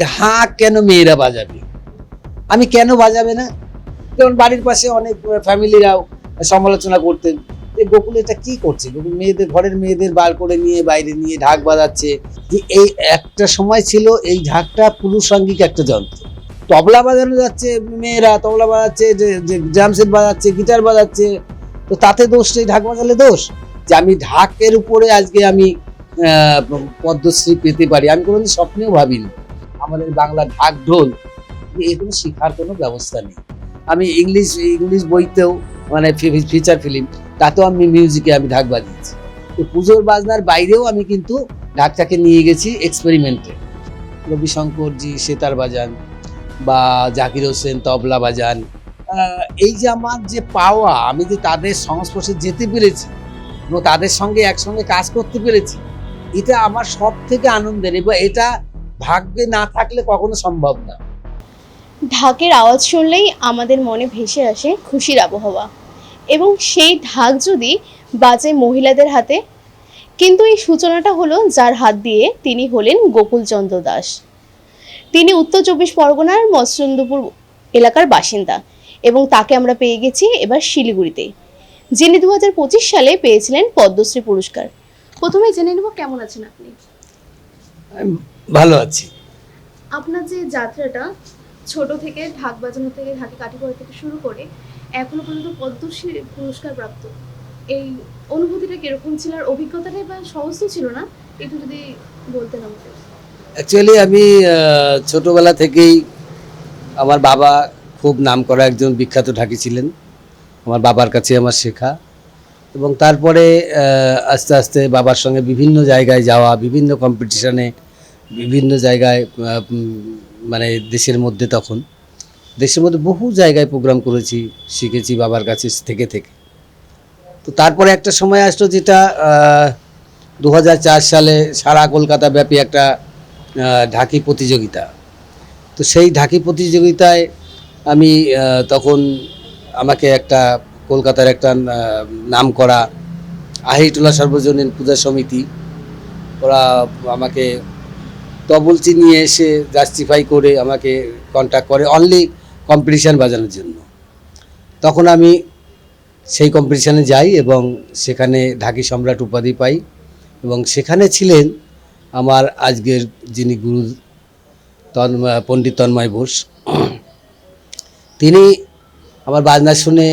ঢাক কেন মেয়েরা বাজাবে? আমি কেন বাজাবে না? যেমন বাড়ির পাশে অনেক ফ্যামিলিরাও সমালোচনা করতেন যে গোকুল এটা কি করছে? গোকুল মেয়েদের, ঘরের মেয়েদের বার করে নিয়ে, বাইরে নিয়ে ঢাক বাজাচ্ছে। যে এই একটা সময় ছিল, এই ঢাকটা পুরুষাঙ্গিক একটা যন্ত্র। তবলা বাজানো যাচ্ছে, মেয়েরা তবলা বাজাচ্ছে, যে যে ড্রাম বাজাচ্ছে, গিটার বাজাচ্ছে, তো তাতে দোষ নেই ঢাক বাজালে দোষ? যে আমি ঢাকের উপরে আজকে আমি পদ্মশ্রী পেতে পারি, আমি কোনোদিন স্বপ্নেও ভাবিনি। আমাদের বাংলা ঢাক ঢোল এগুলো শেখার কোনো ব্যবস্থা নেই। আমি ইংলিশ ইংলিশ বইতেও মানে ফিচার ফিল্ম তাতেও আমি মিউজিকে আমি ঢাক বাজিয়েছি। তো পুজোর বাজনার বাইরেও আমি কিন্তু ঢাকটাকে নিয়ে গেছি এক্সপেরিমেন্টে রবিশঙ্করজি, সেতার বাজান বা জাকির হোসেন, তবলা বাজান এই যে আমার যে পাওয়া, আমি যে তাদের সংস্পর্শে যেতে পেরেছি এবং তাদের সঙ্গে একসঙ্গে কাজ করতে পেরেছি, এটা আমার সব থেকে আনন্দের এবং এটা ভাগ্যে না থাকলে কখনো সম্ভব না। ঢাকের আওয়াজ শুনলেই আমাদের মনে ভেসে আসে খুশির আবহাওয়া। এবং সেই ঢাক যদি বাজে মহিলাদের হাতে কিন্তু এই সূচনাটা হলো যার হাত দিয়ে তিনি হলেন গোকুলচন্দ্র দাস। তিনি উত্তর চব্বিশ পরগনার মৎস্যন্দপুর এলাকার বাসিন্দা এবং তাকে আমরা পেয়ে গেছি এবার শিলিগুড়িতে যিনি দু হাজার পঁচিশ সালে পেয়েছিলেন পদ্মশ্রী পুরস্কার। প্রথমে জেনে নেব কেমন আছেন আপনি। ভালো আছি। আপনার যে যাত্রাটা ছোট থেকে ঢাক বাজানো থেকে ঢাকি কাঠি পড়া থেকে শুরু করে এখনও পর্যন্ত পদ্মশ্রী পুরস্কার প্রাপ্ত এই অনুভূতিটা কীরকম ছিল আর অভিজ্ঞতাটাই বা সহজ ছিল না? একটু যদি বলতেন আমাকে। অ্যাকচুয়ালি আমি ছোটবেলা থেকেই আমার বাবা খুব নাম করা একজন বিখ্যাত ঢাকি ছিলেন। আমার বাবার কাছে আমার শেখা। এবং তারপরে আস্তে আস্তে বাবার সঙ্গে বিভিন্ন জায়গায় যাওয়া বিভিন্ন কম্পিটিশনে বিভিন্ন জায়গায় মানে দেশের মধ্যে তখন। দেশের মধ্যে বহু জায়গায় প্রোগ্রাম করেছি, শিখেছি বাবার কাছে থেকে থেকে। তো তারপরে একটা সময় আসলো যেটা দু হাজার চার সালে সারা কলকাতা ব্যাপী একটা ঢাকি প্রতিযোগিতা। তো সেই ঢাকি প্রতিযোগিতায় আমি তখন আমাকে একটা কলকাতার একটা নাম করা আহিটোলা সর্বজনীন পূজা সমিতি, ওরা আমাকে তবলচি নিয়ে এসে জাস্টিফাই করে আমাকে কন্ট্যাক্ট করে অনলি কম্পিটিশান বাজানোর জন্য। তখন আমি সেই কম্পিটিশানে যাই এবং সেখানে ঢাকি সম্রাট উপাধি পাই এবং সেখানে ছিলেন আমার আজকের যিনি গুরু তন্ময়, পণ্ডিত তন্ময় বোস। তিনি আমার বাজনা শুনে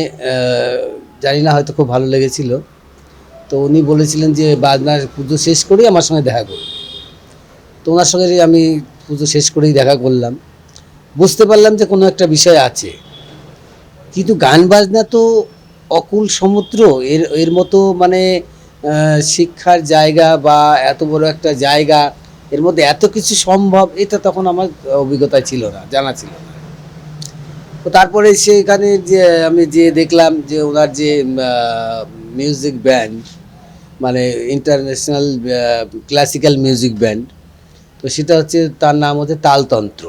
জানি না হয়তো খুব ভালো লেগেছিল। তো উনি বলেছিলেন যে বাজনার পুজো শেষ করেই আমার সঙ্গে দেখা করুন তো ওনার সঙ্গে আমি পুজো শেষ করেই দেখা করলাম, বুঝতে পারলাম যে কোনো একটা বিষয় আছে। কিন্তু গান বাজনা তো অকুল সমুদ্র, এর এর মতো মানে শিক্ষার জায়গা বা এত বড় একটা জায়গা, এর মধ্যে এত কিছু সম্ভব, এটা তখন আমার অভিজ্ঞতা ছিল না, জানা ছিল না। তো তারপরে সেখানে যে আমি যে দেখলাম যে ওনার যে মিউজিক ব্যান্ড মানে ইন্টারন্যাশনাল ক্লাসিক্যাল মিউজিক ব্যান্ড তো সেটা হচ্ছে তার নাম হচ্ছে তালতন্ত্র।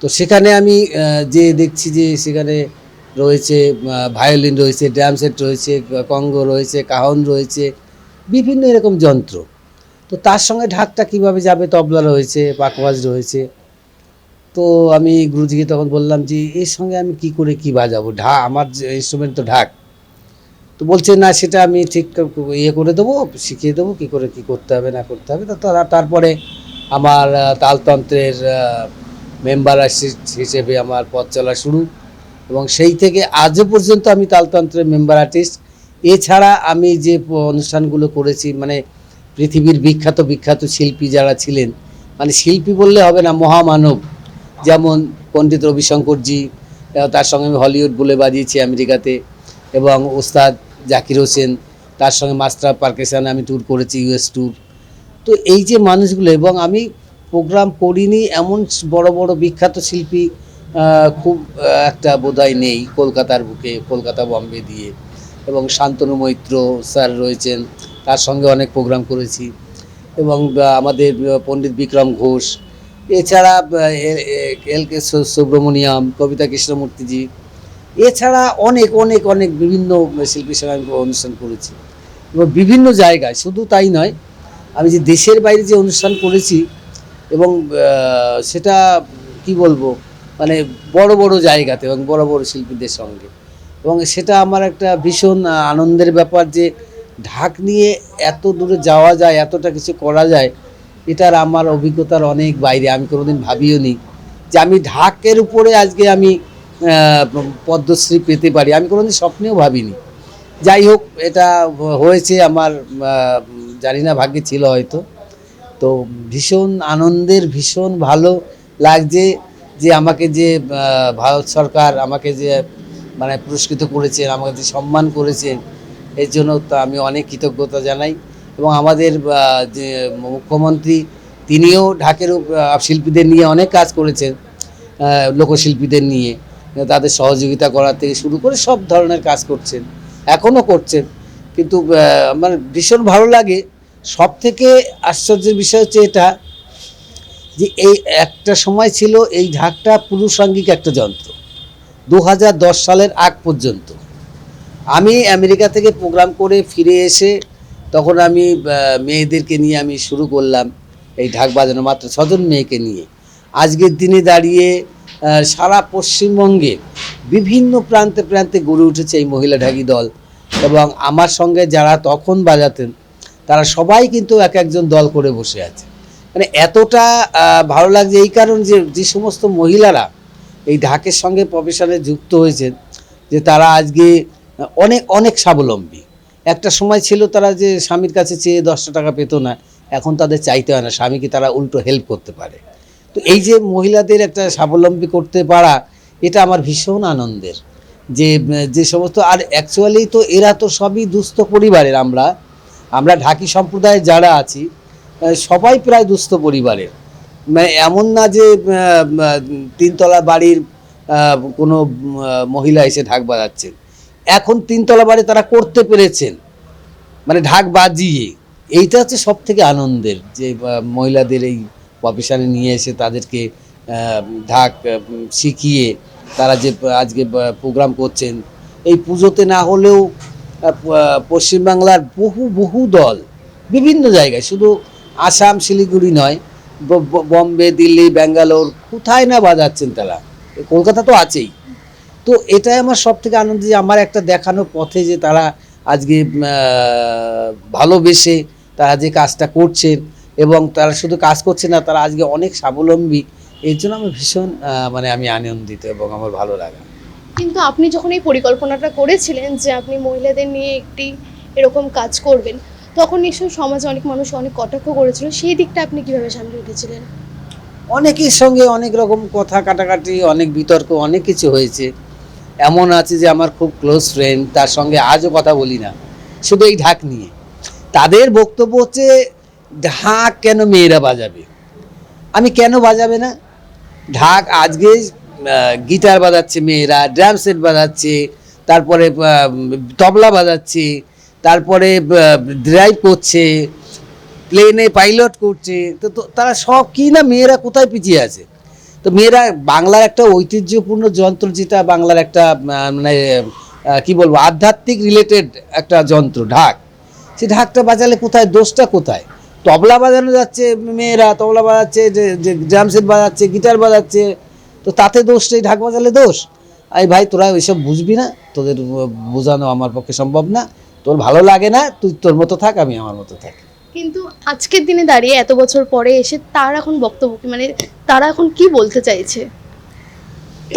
তো সেখানে আমি যে দেখছি যে সেখানে রয়েছে ভায়োলিন রয়েছে, ড্রাম সেট রয়েছে, কঙ্গো রয়েছে, কাহন রয়েছে, বিভিন্ন এরকম যন্ত্র। তো তার সঙ্গে ঢাকটা কীভাবে যাবে, তবলা রয়েছে পাকওয়াজ রয়েছে। তো আমি গুরুজিকে তখন বললাম যে, এর সঙ্গে আমি কি করে কি বাজাবো? ঢা, আমার ইনস্ট্রুমেন্ট তো ঢাক। তো বলছে, না, সেটা আমি ঠিক ইয়ে করে দেবো, শিখিয়ে দেবো, কী করে কি করতে হবে, না করতে হবে। তো তারা, তারপরে আমার তালতন্ত্রের মেম্বার হিসেবে আমার পথ চলা শুরু। এবং সেই থেকে আজও পর্যন্ত আমি তালতন্ত্রের মেম্বার আর্টিস্ট এছাড়া আমি যে অনুষ্ঠানগুলো করেছি মানে পৃথিবীর বিখ্যাত বিখ্যাত শিল্পী যারা ছিলেন মানে শিল্পী বললে হবে না, মহামানব। যেমন পণ্ডিত রবিশঙ্করজি তার সঙ্গে আমি হলিউড বলে বাজিয়েছি আমেরিকাতে। এবং ওস্তাদ জাকির হোসেন, তার সঙ্গে মাস্টার পার্কেশনে আমি ট্যুর করেছি ইউএস ট্যুর তো এই যে মানুষগুলো, এবং আমি প্রোগ্রাম করিনি এমন বড় বড় বিখ্যাত শিল্পী খুব একটা বোধহয় নেই কলকাতার বুকে, কলকাতা বম্বে দিয়ে। এবং শান্তনু মৈত্র স্যার রয়েছেন, তার সঙ্গে অনেক প্রোগ্রাম করেছি। এবং আমাদের পণ্ডিত বিক্রম ঘোষ। এছাড়া এল কে সুব্রমণিয়াম, কবিতা কৃষ্ণমূর্তিজি এছাড়া অনেক অনেক অনেক বিভিন্ন শিল্পীর সঙ্গে আমি অনুষ্ঠান করেছি। এবং বিভিন্ন জায়গায়, শুধু তাই নয়, আমি যে দেশের বাইরে যে অনুষ্ঠান করেছি এবং সেটা কি বলব মানে বড় বড় জায়গাতে এবং বড় বড় শিল্পীদের সঙ্গে। এবং সেটা আমার একটা ভীষণ আনন্দের ব্যাপার যে ঢাক নিয়ে এত দূরে যাওয়া যায়, এতটা কিছু করা যায়, এটার আমার অভিজ্ঞতার অনেক বাইরে। আমি কোনোদিন ভাবিও নি যে আমি ঢাকের উপরে আজকে আমি পদ্মশ্রী পেতে পারি। আমি কোনোদিন স্বপ্নেও ভাবিনি। যাই হোক, এটা হয়েছে আমার জানি না, ভাগ্যে ছিল হয়তো। তো ভীষণ আনন্দের, ভীষণ ভালো লাগছে যে আমাকে যে ভারত সরকার আমাকে যে মানে পুরস্কৃত করেছেন, আমাকে যে সম্মান করেছেন, এর জন্য তো আমি অনেক কৃতজ্ঞতা জানাই। এবং আমাদের যে মুখ্যমন্ত্রী, তিনিও ঢাকের শিল্পীদের নিয়ে অনেক কাজ করেছেন লোকশিল্পীদের নিয়ে। তাদের সহযোগিতা করা থেকে শুরু করে সব ধরনের কাজ করছেন, এখনও করছেন। কিন্তু আমার ভীষণ ভালো লাগে সব থেকে আশ্চর্যের বিষয় হচ্ছে এটা যে এই একটা সময় ছিল এই ঢাকটা পুরুষাঙ্গিক একটা যন্ত্র দু হাজার দশ সালের আগ পর্যন্ত। আমি আমেরিকা থেকে প্রোগ্রাম করে ফিরে এসে তখন আমি মেয়েদেরকে নিয়ে আমি শুরু করলাম এই ঢাক বাজানো মাত্র ছজন মেয়েকে নিয়ে। আজকের দিনে দাঁড়িয়ে সারা পশ্চিমবঙ্গে বিভিন্ন প্রান্তে প্রান্তে গড়ে উঠেছে এই মহিলা ঢাকি দল। এবং আমার সঙ্গে যারা তখন বাজাতেন, তারা সবাই কিন্তু এক একজন দল করে বসে আছে। মানে এতটা ভালো লাগছে এই কারণ যে যে সমস্ত মহিলারা এই ঢাকের সঙ্গে প্রফেশনে যুক্ত হয়েছেন, যে তারা আজকে অনেক অনেক স্বাবলম্বী। একটা সময় ছিল তারা যে স্বামীর কাছে চেয়ে দশটা টাকা পেত না, এখন তাদের চাইতে হয় না, স্বামীকে তারা উল্টো হেল্প করতে পারে। তো এই যে মহিলাদের একটা স্বাবলম্বী করতে পারা, এটা আমার ভীষণ আনন্দের। যে যে সমস্ত, আর অ্যাকচুয়ালি তো এরা তো সবই দুস্থ পরিবারের আমরা। আমরা ঢাকি সম্প্রদায়ে যারা আছি সবাই প্রায় দুস্থ পরিবারের। মানে এমন না যে তিনতলা বাড়ির কোনো মহিলা এসে ঢাক বাজাচ্ছেন এখন তিনতলা বাড়ি তারা করতে পেরেছেন। মানে ঢাক বাজিয়ে। এইটা হচ্ছে সব থেকে আনন্দের যে মহিলাদের এই প্রফেশনে নিয়ে এসে তাদেরকে ঢাক শিখিয়ে তারা যে আজকে প্রোগ্রাম করছেন। এই পুজোতে না হলেও পশ্চিমবাংলার বহু বহু দল বিভিন্ন জায়গায়, শুধু আসাম, শিলিগুড়ি নয় বম্বে, দিল্লি, ব্যাঙ্গালোর, কোথায় না বাজাচ্ছেন তারা? কলকাতা তো আছেই। তো এটাই আমার সব থেকে আনন্দ যে আমার একটা দেখানো পথে যে তারা আজকে ভালোবেসে তারা যে কাজটা করছেন এবং তারা শুধু কাজ করছে না তারা আজকে অনেক স্বাবলম্বী। এর জন্য আমি ভীষণ মানে আমি আনন্দিত এবং আমার ভালো লাগা। কিন্তু আপনি যখন এই পরিকল্পনাটা করেছিলেন যে আপনি মহিলাদের নিয়ে একটি এরকম কাজ করবেন তখন নিশ্চয়ই সমাজে অনেক মানুষ অনেক কটাক্ষ করেছিল। সেই দিকটা আপনি কীভাবে সামনে উঠেছিলেন? অনেকের সঙ্গে অনেক রকম কথা কাটাকাটি অনেক বিতর্ক অনেক কিছু হয়েছে। এমন আছে যে আমার খুব ক্লোজ ফ্রেন্ড তার সঙ্গে আজও কথা বলি না। শুধু এই ঢাক নিয়ে। তাদের বক্তব্য হচ্ছে ঢাক কেন মেয়েরা বাজাবে? আমি কেন বাজাবে না? ঢাক আজকে গিটার বাজাচ্ছে মেয়েরা, ড্রাম সেট বাজাচ্ছে, তারপরে তবলা বাজাচ্ছে, তারপরে ড্রাইভ করছে প্লেনে পাইলট করছে। তো তারা সব কি না মেয়েরা কোথায় পিছিয়ে আছে? তো মেয়েরা বাংলার একটা ঐতিহ্যপূর্ণ যন্ত্র যেটা বাংলার একটা মানে কি বলব, আধ্যাত্মিক রিলেটেড একটা যন্ত্র, ঢাক। সে ঢাকটা বাজালে কোথায়, দোষটা কোথায়? তবলা বাজানো যাচ্ছে মেয়েরা তবলা বাজাচ্ছে যে যে ড্রাম সেট বাজাচ্ছে গিটার বাজাচ্ছে তো তাতে দোষ নেই ঢাক বাজালে দোষ। এই ভাই তোরা এসব বুঝবি না? তোদের বোঝানো আমার পক্ষে সম্ভব না। তোর ভালো লাগে না তুই তোর মতো থাক আমি আমার মতো থাকি। কিন্তু আজকের দিনে দাঁড়িয়ে এত বছর পরে এসে তার এখন বক্তব্য কি? মানে তারা এখন কি বলতে চাইছে?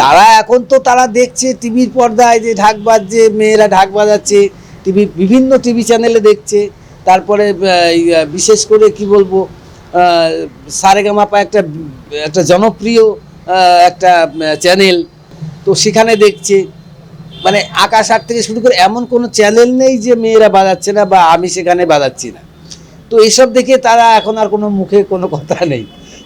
তারা এখন তো তারা দেখছে টিভির পর্দায় যে ঢাক বাজছে মেয়েরা ঢাক বাজাচ্ছে টিভি বিভিন্ন টিভি চ্যানেলে দেখছে। তারপরে বিশেষ করে কি বলব সারেগামাপা একটা একটা জনপ্রিয় একটা চ্যানেল তো সেখানে দেখছে মানে আকাশ আট থেকে শুরু করে এমন কোনো চ্যানেল নেই যে মেয়েরা বাজাচ্ছে না বা আমি সেখানে বাজাচ্ছি না। তো এসব দেখে তারা এখন আর কোনো মুখে কোনো কথা নেই।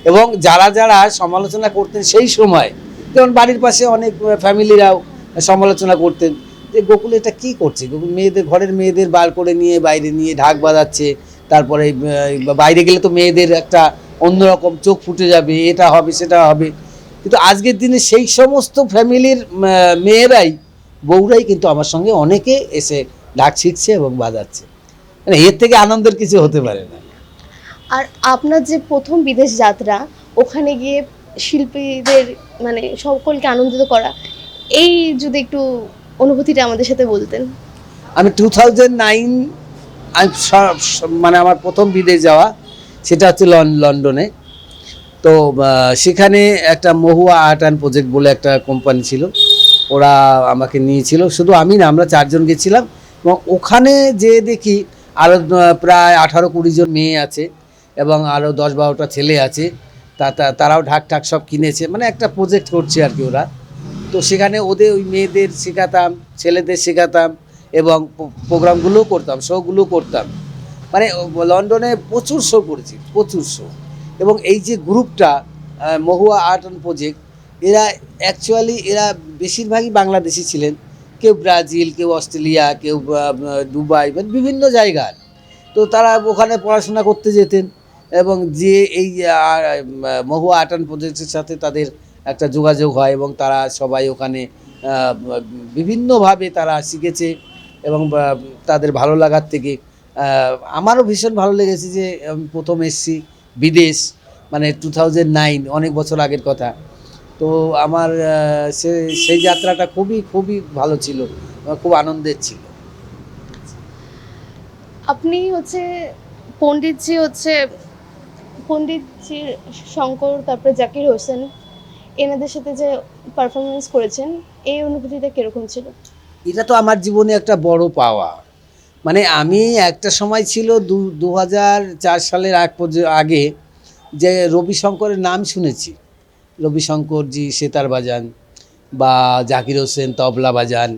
এবং যারা যারা সমালোচনা করতেন সেই সময়, যেমন বাড়ির পাশে অনেক ফ্যামিলিরাও সমালোচনা করতেন। যে গোকুল এটা কি করছে? গোকুল মেয়েদের, ঘরের মেয়েদের বার করে নিয়ে বাইরে নিয়ে ঢাক বাজাচ্ছে, তারপরে বাইরে গেলে তো মেয়েদের একটা অন্যরকম চোখ ফুটে যাবে, এটা হবে, সেটা হবে। কিন্তু আজকের দিনে সেই সমস্ত ফ্যামিলির মেয়েরাই, বউরাই কিন্তু আমার সঙ্গে অনেকে এসে ঢাক শিখছে এবং বাজাচ্ছে। মানে এর থেকে আনন্দের কিছু হতে পারে না। আর আপনার যে প্রথম বিদেশ যাত্রা, ওখানে গিয়ে শিল্পীদের মানে সকলকে আনন্দিত করা, এই যদি একটু অনুভূতিটা আমাদের সাথে বলতেন। আমি টু থাউজেন্ড নাইন মানে আমার প্রথম বিদেশ যাওয়া, সেটা হচ্ছে লন- লন্ডনে। তো সেখানে একটা মহুয়া আর্ট অ্যান্ড প্রজেক্ট বলে একটা কোম্পানি ছিল। ওরা আমাকে নিয়েছিল। শুধু আমি না, আমরা চারজন গেছিলাম। এবং ওখানে যে দেখি আরও প্রায় আঠারো কুড়ি জন মেয়ে আছে এবং আরও দশ বারোটা ছেলে আছে। তা- তারাও ঢাক ঢাক সব কিনেছে। মানে একটা প্রজেক্ট করছে আর কি ওরা। তো সেখানে ওদের ওই মেয়েদের শেখাতাম, ছেলেদের শেখাতাম এবং প্রো- প্রোগ্রামগুলোও করতাম, শোগুলো করতাম। মানে লন্ডনে প্রচুর শো করেছি, প্রচুর শো। এবং এই যে গ্রুপটা মহুয়া আর্ট অ্যান্ড প্রজেক্ট, এরা অ্যাকচুয়ালি এরা বেশিরভাগই বাংলাদেশি ছিলেন। কেউ ব্রাজিল, কেউ অস্ট্রেলিয়া, কেউ দুবাই মানে বিভিন্ন জায়গার। তো তারা ওখানে পড়াশোনা করতে যেতেন এবং যে এই মহুয়া আর্ট অ্যান্ড প্রজেক্টের সাথে তাদের একটা যোগাযোগ হয় এবং তারা সবাই ওখানে বিভিন্নভাবে তারা শিখেছে এবং তাদের ভালো লাগার থেকে আমারও ভীষণ ভালো লেগেছে যে প্রথম এসেছি বিদেশ মানে টু থাউজেন্ড নাইন অনেক বছর আগের কথা। তো আমার সে, সেই যাত্রাটা খুবই খুবই ভালো ছিল খুব আনন্দের ছিল। আপনি হচ্ছে পণ্ডিতজি হচ্ছে, পণ্ডিতজি শঙ্কর, তারপরে জাকির হোসেন এনাদের সাথে যে পারফরমেন্স করেছেন, এই অনুভূতিটা কীরকম ছিল? এটা তো আমার জীবনে একটা বড় পাওয়া। মানে আমি একটা সময় ছিল দু দু সালের আগ আগে যে রবিশঙ্করের নাম শুনেছি। রবিশঙ্করজি সেতার বাজান বা জাকির হোসেন তবলা বাজান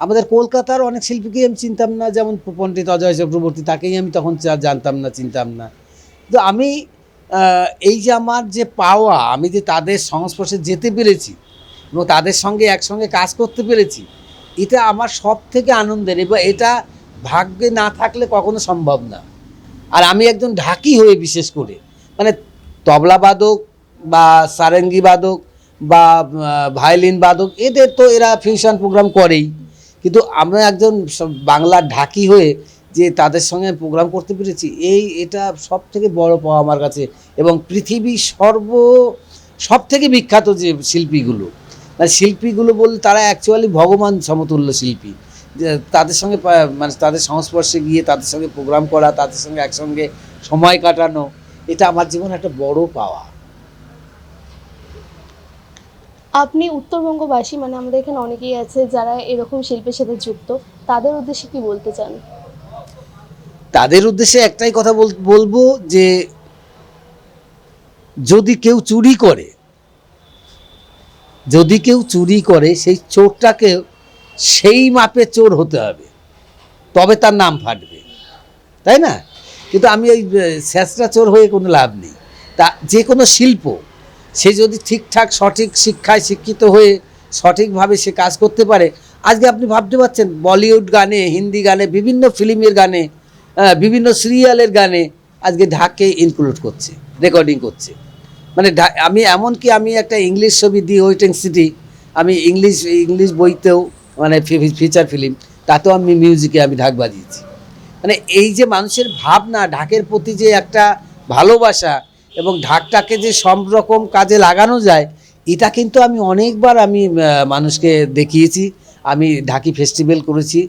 আমাদের কলকাতার অনেক শিল্পীকেই আমি চিনতাম না, যেমন পণ্ডিত অজয় চক্রবর্তী, তাকেই আমি তখন জানতাম না, চিনতাম না। তো আমি এই যে আমার যে পাওয়া, আমি যে তাদের সংস্পর্শে যেতে পেরেছি এবং তাদের সঙ্গে একসঙ্গে কাজ করতে পেরেছি, এটা আমার সব থেকে আনন্দের এবং এটা ভাগ্যে না থাকলে কখনো সম্ভব না। আর আমি একজন ঢাকি হয়ে বিশেষ করে মানে তবলা বাদক বা সারেঙ্গি বাদক বা ভায়োলিন বাদক, এদের তো এরা ফিউশন প্রোগ্রাম করেই। কিন্তু আমরা একজন বাংলার ঢাকি হয়ে যে তাদের সঙ্গে প্রোগ্রাম করতে পেরেছি, এই এটা সব থেকে বড় পাওয়া আমার কাছে এবং পৃথিবীর সর্ব সব থেকে বিখ্যাত যে শিল্পীগুলো মানে শিল্পীগুলো বললে তারা অ্যাকচুয়ালি ভগবান সমতুল্য শিল্পী। তাদের সঙ্গে মানে তাদের সংস্পর্শে গিয়ে তাদের সঙ্গে প্রোগ্রাম করা, তাদের সঙ্গে একসঙ্গে সময় কাটানো, এটা আমার জীবনে একটা বড় পাওয়া। আপনি উত্তরবঙ্গবাসী মানে আমাদের এখানে অনেকেই আছে যারা এরকম শিল্পের সাথে যুক্ত, তাদের উদ্দেশ্যে কি বলতে চান? তাদের উদ্দেশ্যে একটাই কথা বল- বলব যে যদি কেউ চুরি করে, যদি কেউ চুরি করে, সেই চোরটাকে সেই মাপে চোর হতে হবে। তবে তার নাম ফাটবে। তাই না? কিন্তু আমি ওই স্যাঁচরা চোর হয়ে কোনো লাভ নেই। তা যে কোনো শিল্প, সে যদি ঠিকঠাক, সঠিক শিক্ষায় শিক্ষিত হয়ে সঠিকভাবে সে কাজ করতে পারে, আজকে আপনি ভাবতে পারছেন, বলিউড গানে, হিন্দি গানে, বিভিন্ন ফিল্মের গানে বিভিন্ন সিরিয়ালের গানে আজকে ঢাকে ইনক্লুড করছে রেকর্ডিং করছে। মানে আমি এমনকি আমি একটা ইংলিশ ছবি দি ওয়েটিং সিটি আমি ইংলিশ ইংলিশ বইতেও মানে ফিচার ফিল্ম তাতেও আমি মিউজিকে আমি ঢাক বাজিয়েছি। মানে এই যে মানুষের ভাবনা, ঢাকের প্রতি যে একটা ভালোবাসা এবং ঢাকটাকে যে সব রকম কাজে লাগানো যায়, এটা কিন্তু আমি অনেকবার আমি মানুষকে দেখিয়েছি। আমি ঢাকি ফেস্টিভ্যাল করেছি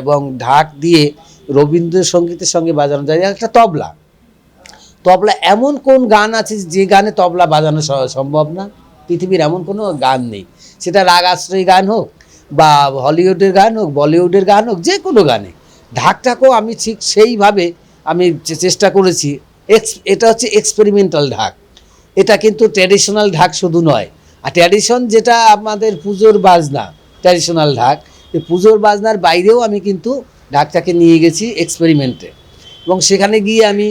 এবং ঢাক দিয়ে রবীন্দ্রসঙ্গীতের সঙ্গে বাজানো যায়। একটা তবলা। তবলা এমন কোন গান আছে যে গানে তবলা বাজানো সম্ভব না? পৃথিবীর এমন কোনো গান নেই। সেটা রাগ আশ্রয়ী গান হোক বা হলিউডের গান হোক, বলিউডের গান হোক, যে কোনো গানে। ঢাকটাকেও আমি ঠিক সেইভাবে আমি চেষ্টা করেছি। এক্স, এটা হচ্ছে এক্সপেরিমেন্টাল ঢাক। এটা কিন্তু ট্র্যাডিশনাল ঢাক শুধু নয়। আর ট্র্যাডিশন যেটা আমাদের পুজোর বাজনা ট্র্যাডিশনাল ঢাক পুজোর বাজনার বাইরেও আমি কিন্তু ঢাকটাকে নিয়ে গেছি এক্সপেরিমেন্টে এবং সেখানে গিয়ে আমি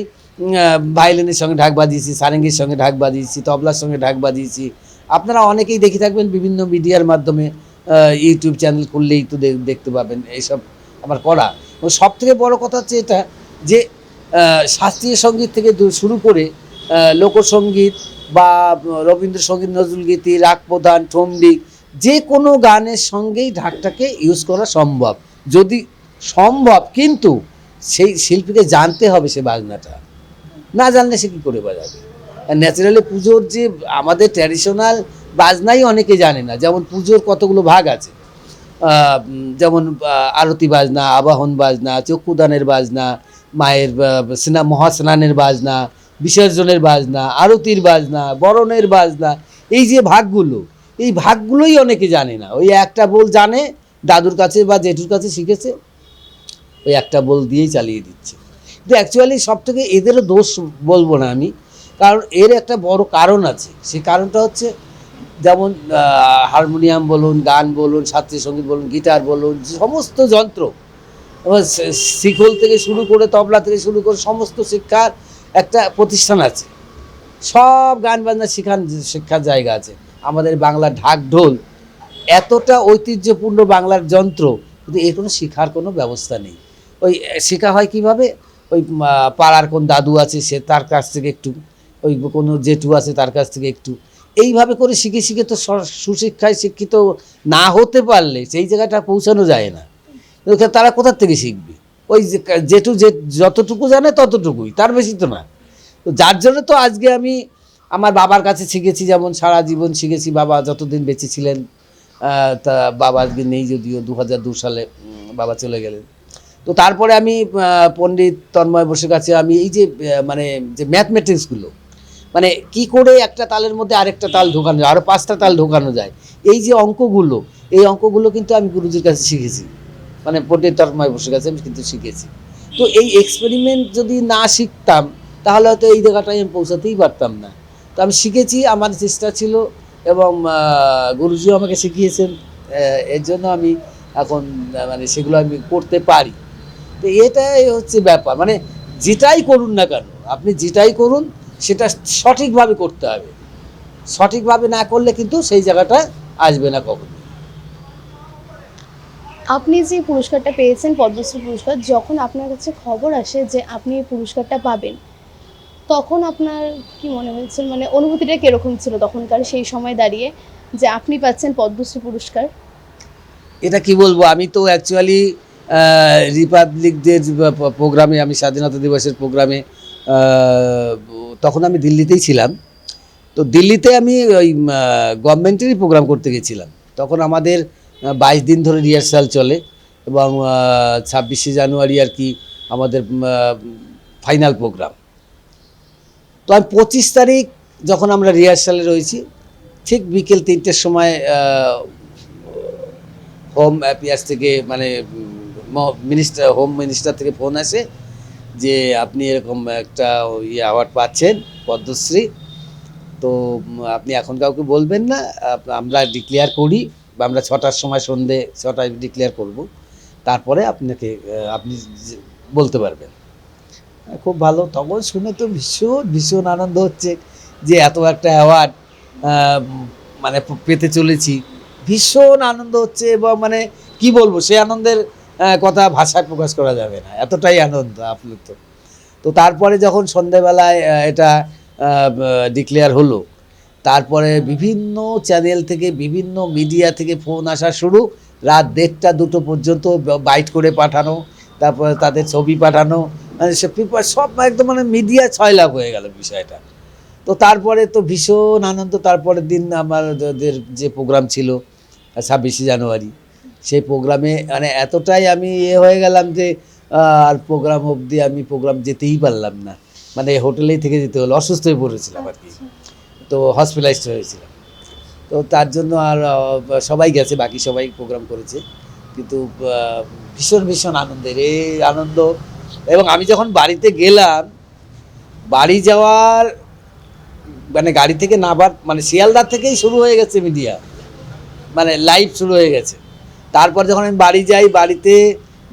ভায়োলিনের সঙ্গে ঢাক বাজিয়েছি, সারেঙ্গির সঙ্গে ঢাক বাজিয়েছি, তবলার সঙ্গে ঢাক বাজিয়েছি। আপনারা অনেকেই দেখে থাকবেন বিভিন্ন মিডিয়ার মাধ্যমে ইউটিউব চ্যানেল খুললেই তো দেখতে পাবেন এইসব আমার করা। এবং সব থেকে বড় কথা হচ্ছে এটা যে শাস্ত্রীয় সংগীত থেকে শুরু করে লোকসঙ্গীত বা রবীন্দ্রসঙ্গীত নজরুলগীতি রাগ প্রধান ঠোমডিক যে কোনো গানের সঙ্গেই ঢাকটাকে ইউজ করা সম্ভব। যদি সম্ভব, কিন্তু সেই শিল্পীকে জানতে হবে সে বাজনাটা না জানলে সে কী করে বাজাবে? ন্যাচারালি পুজোর যে আমাদের ট্র্যাডিশনাল বাজনাই অনেকে জানে না। যেমন পুজোর কতগুলো ভাগ আছে। যেমন আরতি বাজনা, আবাহন বাজনা, চক্ষুদানের বাজনা, মায়ের মহাস্নানের বাজনা বিসর্জনের বাজনা, আরতির বাজনা, বরণের বাজনা, এই যে ভাগগুলো, এই ভাগগুলোই অনেকে জানে না। ওই একটা বল জানে, দাদুর কাছে বা জেঠুর কাছে শিখেছে, ওই একটা বল দিয়েই চালিয়ে দিচ্ছে। কিন্তু অ্যাকচুয়ালি সব থেকে এদেরও দোষ বলব না আমি, কারণ এর একটা বড় কারণ আছে। সে কারণটা হচ্ছে, যেমন হারমোনিয়াম বলুন, গান বলুন শাস্ত্রীয় সংগীত বলুন, গিটার বলুন, সমস্ত যন্ত্র। শিখল থেকে শুরু করে, তবলা থেকে শুরু করে, সমস্ত শিক্ষার একটা প্রতিষ্ঠান আছে। সব গান বাজনা শিখান শিক্ষার জায়গা আছে। আমাদের বাংলার ঢাক ঢোল, এতটা ঐতিহ্যপূর্ণ বাংলার যন্ত্র, কিন্তু এর কোনো শেখার কোনো ব্যবস্থা নেই। ওই, শেখা হয় কীভাবে? ওই পাড়ার কোন দাদু আছে, সে তার কাছ থেকে একটু, ওই কোনো জেঠু আছে তার কাছ থেকে একটু। এইভাবে করে শিখে শিখে তো সুশিক্ষায় শিক্ষিত না হতে পারলে সেই জায়গাটা পৌঁছানো যায় না। তারা কোথার থেকে শিখবে? ওই যে কা- জেঠু যে যতটুকু জানে ততটুকুই, তার বেশি তো না। তো যার জন্য তো আজকে আমি আমার বাবার কাছে শিখেছি, যেমন সারা জীবন শিখেছি, বাবা যতদিন বেঁচে ছিলেন তা বাবা আজকে নেই যদিও দু হাজার দু সালে বাবা চলে গেলেন। তো তারপরে আমি পণ্ডিত তন্ময় বসে কাছে আমি এই যে মানে যে ম্যাথমেটিক্সগুলো মানে কি করে একটা তালের মধ্যে আরেকটা তাল ঢোকানো যায় আরও পাঁচটা তাল ঢোকানো যায়, এই যে অঙ্কগুলো, এই অঙ্কগুলো কিন্তু আমি গুরুজির কাছে শিখেছি। মানে পণ্ডিত তন্ময় বসে গেছে, আমি কিন্তু শিখেছি। তো এই এক্সপেরিমেন্ট যদি না শিখতাম, তাহলে হয়তো এই জায়গাটায় আমি পৌঁছাতেই পারতাম না। তো আমি শিখেছি, আমার চেষ্টা ছিল এবং গুরুজিও আমাকে শিখিয়েছেন এর জন্য আমি এখন মানে সেগুলো আমি করতে পারি। তো এটাই হচ্ছে ব্যাপার মানে যেটাই করুন না কেন, আপনি যেটাই করুন, সেটা সঠিকভাবে করতে হবে। সঠিকভাবে না করলে কিন্তু সেই জায়গাটা আসবে না কখনো আপনি যে পুরস্কারটা পেয়েছেন, পদ্মশ্রী পুরস্কার, যখন আপনার কাছে খবর আসে যে আপনি এই পুরস্কারটা পাবেন, তখন আপনার কি মনে হয়েছে? মানে অনুভূতিটা কীরকম ছিল তখনকার সেই সময় দাঁড়িয়ে যে আপনি পাচ্ছেন পদ্মশ্রী পুরস্কার? এটা কি বলব? আমি তো অ্যাকচুয়ালি রিপাবলিক ডে প্রোগ্রামে, আমি স্বাধীনতা দিবসের প্রোগ্রামে তখন আমি দিল্লিতেই ছিলাম। তো দিল্লিতে আমি ওই গভর্নমেন্টেরই প্রোগ্রাম করতে গেছিলাম। তখন আমাদের বাইশ দিন ধরে রিহার্সাল চলে এবং ছাব্বিশে জানুয়ারি আর কি আমাদের ফাইনাল প্রোগ্রাম তো আমি পঁচিশ তারিখ যখন আমরা রিহার্সালে রয়েছি, ঠিক বিকেল তিনটের সময় হোম অ্যাফেয়ার্স থেকে মানে মিনিস্টার হোম মিনিস্টার থেকে ফোন আসে যে আপনি এরকম একটা ইয়ে অ্যাওয়ার্ড পাচ্ছেন, পদ্মশ্রী। তো আপনি এখন কাউকে বলবেন না আমরা ডিক্লেয়ার করি। আমরা ছটার সময় সন্ধে ছটায় ডিক্লেয়ার করব। তারপরে আপনাকে আপনি বলতে পারবেন। খুব ভালো। তখন শুনে তো ভীষণ ভীষণ আনন্দ হচ্ছে যে এত একটা অ্যাওয়ার্ড মানে পেতে চলেছি। ভীষণ আনন্দ হচ্ছে এবং মানে কি বলব, সেই আনন্দের কথা ভাষায় প্রকাশ করা যাবে না। এতটাই আনন্দ আপ্লুত। তো তো তারপরে যখন সন্ধেবেলায় এটা ডিক্লেয়ার হলো তারপরে বিভিন্ন চ্যানেল থেকে, বিভিন্ন মিডিয়া থেকে ফোন আসা শুরু। রাত দেড়টা দুটো পর্যন্ত বাইট করে পাঠানো, তারপরে তাদের ছবি পাঠানো। মানে সে পেপার সব একদম মানে মিডিয়া ছয় লাখ হয়ে গেল বিষয়টা। তো তারপরে তো ভীষণ আনন্দ, তারপরের দিন আমাদের যে প্রোগ্রাম ছিল, ছাব্বিশে জানুয়ারি, সেই প্রোগ্রামে মানে এতটাই আমি এ হয়ে গেলাম যে আর প্রোগ্রাম অবধি আমি প্রোগ্রাম যেতেই পারলাম না। মানে হোটেলেই থেকে যেতে হলো, অসুস্থ হয়ে পড়েছিলাম আর কি। তো হসপিটালাইজড হয়েছিলাম। তো তার জন্য আর সবাই গেছে, বাকি সবাই প্রোগ্রাম করেছে। কিন্তু ভীষণ ভীষণ আনন্দের। এই আনন্দ, এবং আমি যখন বাড়িতে গেলাম, বাড়ি যাওয়ার মানে গাড়ি থেকে নাবার মানে শিয়ালদার থেকেই শুরু হয়ে গেছে মিডিয়া মানে লাইভ শুরু হয়ে গেছে। তারপর যখন আমি বাড়ি যাই, বাড়িতে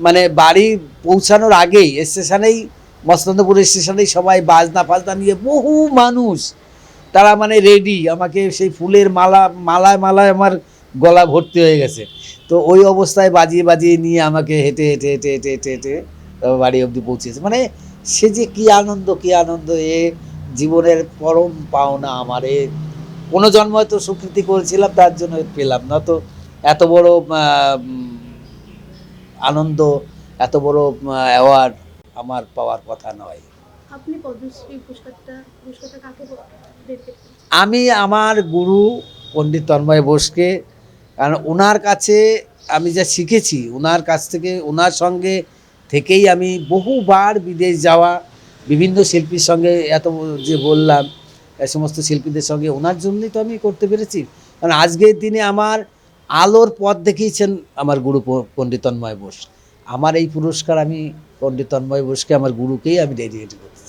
মানে বাড়ি পৌঁছানোর আগেই স্টেশনেই মস্তন্দপুর স্টেশনেই সবাই বাজনা ফাজনা নিয়ে বহু মানুষ তারা মানে রেডি আমাকে সেই ফুলের মালা, মালায় মালায় আমার গলা ভর্তি হয়ে গেছে। তো ওই অবস্থায় বাজিয়ে বাজিয়ে নিয়ে আমাকে হেঁটে হেঁটে হেঁটে হেঁটে হেঁটে হেঁটে বাড়ি অবধি পৌঁছেছে। মানে সে যে কি আনন্দ কি আনন্দ, এ জীবনের পরম পাওনা আমার। এ কোনো জন্ম হয়তো স্বীকৃতি করেছিলাম, তার জন্য পেলাম না। তো এত বড় আনন্দ, এত বড় অ্যাওয়ার্ড আমার পাওয়ার কথা নয়। আপনি পদ্মশ্রী পুরস্কারটা পুরস্কারটা কাকে আমি আমার গুরু পণ্ডিত তন্ময় বোসকে, কারণ ওনার কাছে আমি যা শিখেছি ওনার কাছ থেকে ওনার সঙ্গে থেকেই আমি বহুবার বিদেশ যাওয়া, বিভিন্ন শিল্পীর সঙ্গে এত যে বললাম এই সমস্ত শিল্পীদের সঙ্গে ওনার জন্যই তো আমি করতে পেরেছি। কারণ আজকের দিনে আমার আলোর পথ দেখিয়েছেন আমার গুরু পণ্ডিত তন্ময় বোস। আমার এই পুরস্কার আমি পণ্ডিত তন্ময় বোসকে, আমার গুরুকেই আমি ডেডিকেট চাই